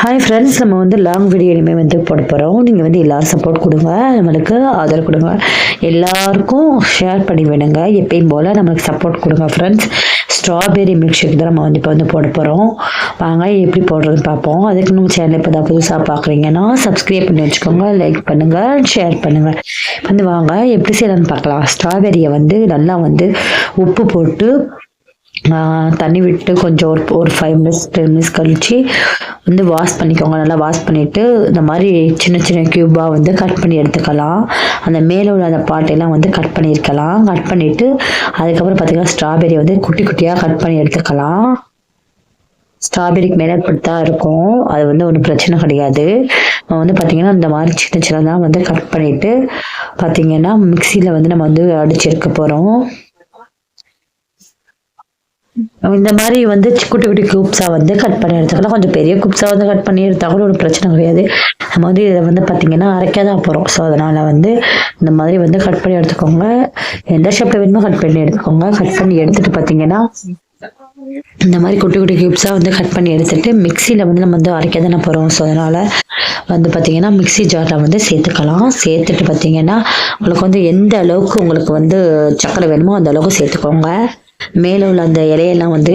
Hi friends நம்ம வந்து long video இனிமேல் வந்து போட போகிறோம் நீங்கள் வந்து எல்லோரும் சப்போர்ட் கொடுங்க. நம்மளுக்கு ஆதரவு கொடுங்க. எல்லாருக்கும் ஷேர் பண்ணி விடுங்க. எப்பயும் போல் நம்மளுக்கு சப்போர்ட் கொடுங்க ஃப்ரெண்ட்ஸ் ஸ்ட்ராபெரி மில்க் ஷேக் தான் நம்ம வந்து இப்போ வந்து போட போகிறோம் வாங்க எப்படி போடுறதுன்னு பார்ப்போம். அதுக்கு நம்ம சேனல் இப்போ தான் புதுசாக பார்க்குறீங்கன்னா சப்ஸ்கிரைப் பண்ணி வச்சுக்கோங்க. லைக் பண்ணுங்கள் ஷேர் பண்ணுங்கள் வந்து வாங்க எப்படி செய்யலான்னு பார்க்கலாம். ஸ்ட்ராபெரியை வந்து நல்லா வந்து உப்பு போட்டு தண்ணி விட்டு கொஞ்சம் ஒரு ஒரு ஃபைவ் மினிட்ஸ் டென் மினிட்ஸ் கழித்து வந்து வாஷ் பண்ணிக்கோங்க. நல்லா வாஷ் பண்ணிவிட்டு இந்த மாதிரி சின்ன சின்ன க்யூபாக வந்து கட் பண்ணி எடுத்துக்கலாம். அந்த மேலே உள்ள அந்த பாட்டையெல்லாம் வந்து கட் பண்ணியிருக்கலாம். கட் பண்ணிவிட்டு அதுக்கப்புறம் பார்த்திங்கன்னா ஸ்ட்ராபெரி வந்து குட்டி குட்டியாக கட் பண்ணி எடுத்துக்கலாம். ஸ்ட்ராபெரிக்கு மேலே இப்படி தான் இருக்கும். அது வந்து ஒன்றும் பிரச்சனை கிடையாது. நம்ம வந்து பார்த்திங்கன்னா இந்த மாதிரி சின்ன சின்னதாக வந்து கட் பண்ணிவிட்டு பார்த்திங்கன்னா மிக்சியில் வந்து நம்ம வந்து அடிச்சு எடுக்க போகிறோம் இந்த மாதிரி வந்து குட்டி குட்டி குரூப்ஸாக வந்து கட் பண்ணி எடுத்துக்கலாம். கொஞ்சம் பெரிய குரூப்ஸாக வந்து கட் பண்ணி எடுத்தா கூட ஒரு பிரச்சனை கிடையாது. நம்ம வந்து இதை வந்து பார்த்திங்கன்னா அரைக்க தான் போகிறோம் ஸோ அதனால் வந்து இந்த மாதிரி வந்து கட் பண்ணி எடுத்துக்கோங்க. எந்த ஷேப்பில் வேணுமோ கட் பண்ணி எடுத்துக்கோங்க. கட் பண்ணி எடுத்துட்டு பார்த்தீங்கன்னா இந்த மாதிரி குட்டி குட்டி கியூப்ஸாக வந்து கட் பண்ணி எடுத்துட்டு மிக்சியில் வந்து நம்ம வந்து அரைக்க தானே போகிறோம் ஸோ அதனால் வந்து பார்த்தீங்கன்னா மிக்ஸி ஜாரில் வந்து சேர்த்துக்கலாம். சேர்த்துட்டு பார்த்தீங்கன்னா உங்களுக்கு வந்து எந்த அளவுக்கு உங்களுக்கு வந்து சக்கரை வேணுமோ அந்த அளவுக்கு சேர்த்துக்கோங்க. மேலே உள்ள அந்த இலையெல்லாம் வந்து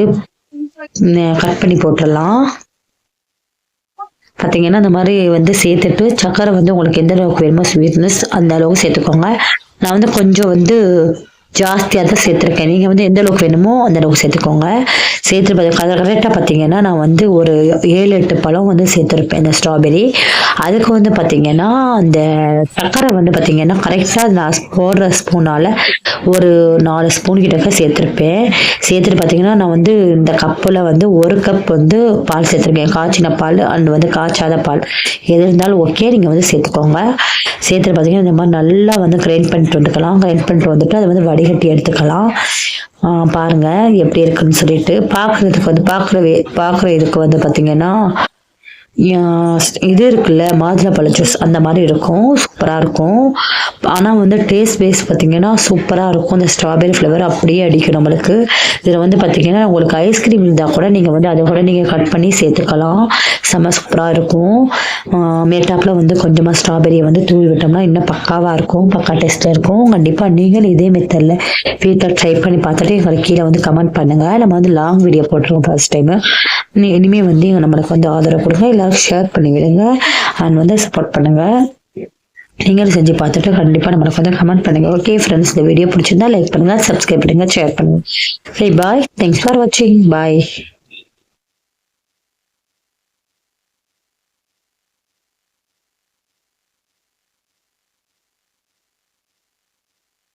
கட் பண்ணி போட்டுடலாம். பார்த்தீங்கன்னா இந்த மாதிரி வந்து சேர்த்துட்டு சக்கரை வந்து உங்களுக்கு எந்த அளவுக்கு வேணுமோ ஸ்வீட்னஸ் அந்த அளவுக்கு சேர்த்துக்கோங்க. நான் வந்து கொஞ்சம் வந்து ஜாஸ்தியாக தான் சேர்த்துருக்கேன். நீங்கள் வந்து எந்த அளவுக்கு வேணுமோ அந்த அளவுக்கு சேர்த்துக்கோங்க. சேர்த்து கரெக்டாக பார்த்தீங்கன்னா நான் வந்து ஒரு ஏழு எட்டு பழம் வந்து சேர்த்துருப்பேன் இந்த ஸ்ட்ராபெரி அதுக்கு வந்து பார்த்தீங்கன்னா அந்த சக்கரை வந்து பார்த்தீங்கன்னா கரெக்டாக நான் போடுற ஸ்பூனால் ஒரு நாலு ஸ்பூன் கிட்டக்க சேர்த்துருப்பேன். சேர்த்துட்டு பார்த்தீங்கன்னா நான் வந்து இந்த கப்பில் வந்து ஒரு கப் வந்து பால் சேர்த்துருக்கேன். காய்ச்சின பால் அண்ட் வந்து காய்ச்சாத பால். எது இருந்தாலும் ஓகே நீங்கள் வந்து சேர்த்துக்கோங்க. சேர்த்துட்டு பார்த்தீங்கன்னா இந்த மாதிரி நல்லா வந்து கிரைண்ட் பண்ணிட்டு வந்துக்கலாம். கிரைண்ட் பண்ணிட்டு வந்துட்டு அதை வந்து வடிகட்டி எடுத்துக்கலாம். பாருங்கள் எப்படி இருக்குன்னு சொல்லிட்டு. பார்க்குறதுக்கு வந்து பார்க்குற பார்க்குற இதுக்கு வந்து பார்த்தீங்கன்னா இது இருக்குல்ல மாதுளப்பழ ஜூஸ் அந்த மாதிரி இருக்கும் சூப்பராக இருக்கும். ஆனால் வந்து டேஸ்ட் பேஸ் பார்த்தீங்கன்னா சூப்பராக இருக்கும். இந்த ஸ்ட்ராபெரி ஃப்ளேவர் அப்படியே அடிக்கும் நம்மளுக்கு. இதில் வந்து பார்த்தீங்கன்னா உங்களுக்கு ஐஸ்கிரீம் இருந்தால் கூட நீங்கள் வந்து அதை கூட நீங்கள் கட் பண்ணி சேர்த்துக்கலாம். செம்ம சூப்பராக இருக்கும். மேட்டாப்பில் வந்து கொஞ்சமாக ஸ்ட்ராபெரியை வந்து தூவி விட்டோம்னா இன்னும் பக்காவாக இருக்கும். பக்கா டேஸ்ட்டில் இருக்கும். கண்டிப்பாக நீங்களும் இதே மெத்தடில் வீட்டில் ட்ரை பண்ணி பார்த்துட்டு எங்களுக்கு கீழே வந்து கமெண்ட் பண்ணுங்கள் நம்ம வந்து லாங் வீடியோ போட்டுருவோம் ஃபர்ஸ்ட் டைமு இனிமேல் வந்து நம்மளுக்கு வந்து ஆதரவு கொடுங்க. இல்லை எல்லாரும் ஷேர் பண்ணி விடுங்க அண்ட் வந்து சப்போர்ட் பண்ணுங்கள் நீங்களும் செஞ்சு பார்த்துட்டு கண்டிப்பாக நம்மளுக்கு வந்து கமெண்ட் பண்ணுங்க. ஓகே ஃப்ரெண்ட்ஸ் இந்த வீடியோ பிடிச்சிருந்தா லைக் பண்ணுங்க சப்ஸ்கிரைப் பண்ணுங்க ஷேர் பண்ணுங்க. சரி பாய் தேங்க்ஸ் ஃபார் வாட்சிங் பாய்